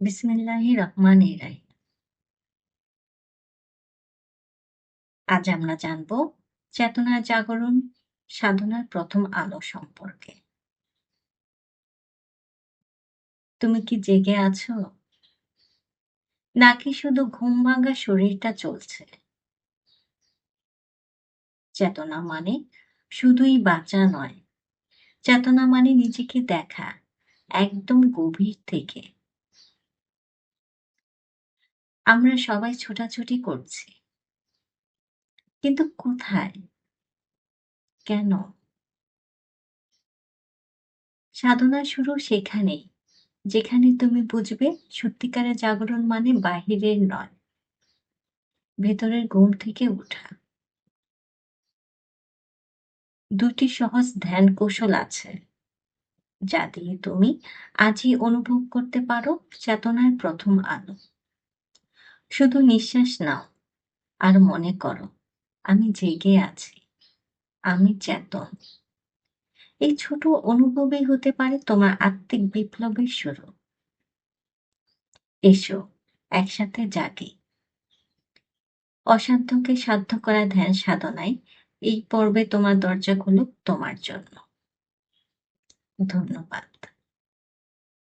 বিসমিল্লাহির রহমানির রাহিম। আজ আমরা জানব চেতনার জাগরণ সাধনার প্রথম আলো সম্পর্কে। তুমি কি জেগে আছো? নাকি শুধু ঘুম ভাঙা শরীরটা চলছে? চেতনা মানে শুধুই বাঁচা নয়। চেতনা মানে নিজেকে দেখা, একদম গভীর থেকে। আমরা সবাই ছোটাছুটি করছি। কিন্তু কোথায়? কেন? সাধনা শুরু সেখানেই, যেখানে তুমি বুঝবে সত্যিকারের জাগরণ মানে বাহিরের নয়, ভেতরের ঘুম থেকে ওঠা। দুটি সহজ ধ্যান কৌশল আছে, যা দিয়ে তুমি আজই অনুভব করতে পারো চেতনার প্রথম আলো। শুধু নিঃশ্বাস নাও, আর মনে করো, আমি জেগে আছি, আমি চেতন এই ছোট অনুভবই হতে পারে তোমার আত্মিক বিপ্লবের শুরু। এসো, একসাথে জাগি। অসাধ্যকে সাধ্য করা ধ্যান সাধনায় এই পর্বে তোমার দরজা খুলুক তোমার জন্য। ধন্যবাদ।